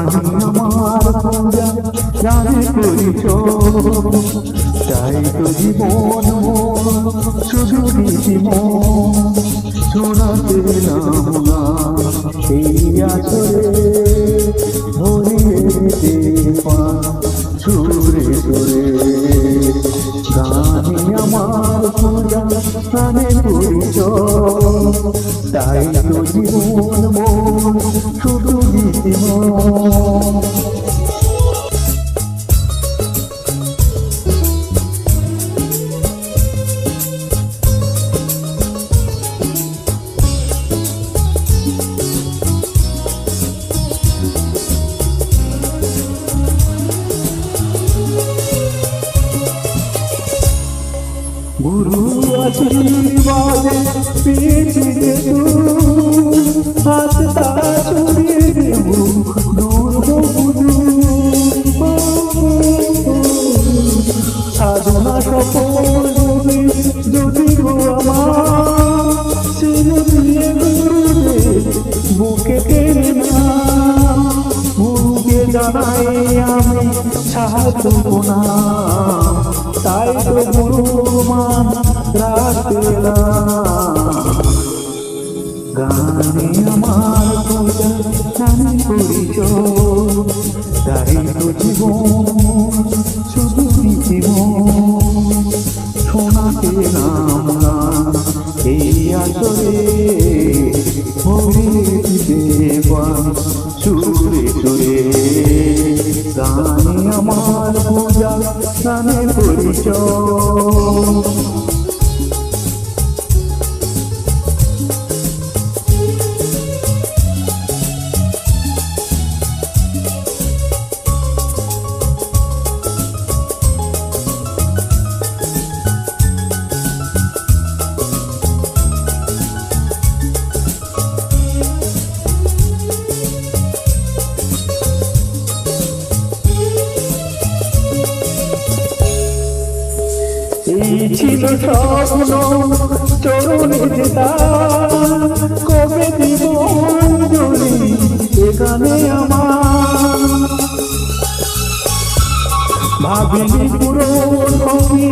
আমার পূজা জানে পরিচয় চাই তো জীবন শুধু জীবন শোনাতে নাম না এই আসরে ভরিয়ে দিতে পান সুরে সুরে গানে পরিচয় তাই তো জীবন মন শুধু জীবন গুরু আশীর্বাদে পেয়েছি যে হাত তারা ছড়িয়ে দেব দূর বহু সাধনা সফল যদি যদি গো আমার। শির দিয়ে গুরুদেব বুকে টেনে না। গুরুকে জানাই আমি সাহায্য না। তাই তো গুরু গানে আমার পূজা গানে পরিচয়। তাই তো জীবন, শুধু জীবন। শোনাতে নাম এই আসরে ভরে পান সুরে সুরে। গানে আমার পরিচয়। এই ছিল স্বপ্ন, চরণে কবে দিব জলি এখানে আমার? ভাবিনি পুরন হবে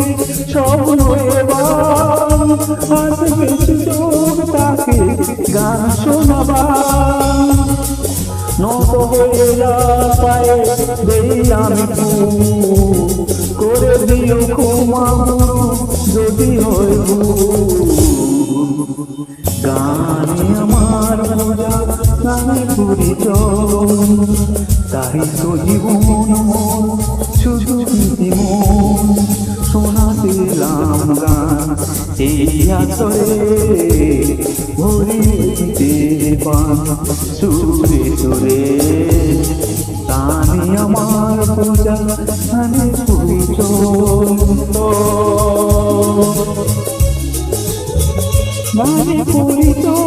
স্বপ্ন এবার। আসবে সুযোগ তাকে গান শোনাবার। নত হয়ে যা পায়ে দেই আমি করে দিও ক্ষমা। যদি ভুল। গানে আমার মজা, গানে তাই তো জীবন মন শুধু জীবন শোনাতে লাম গান, এই আসরে ভরে সুরে সুরে গানে আমার পূজা গানে পরিচয়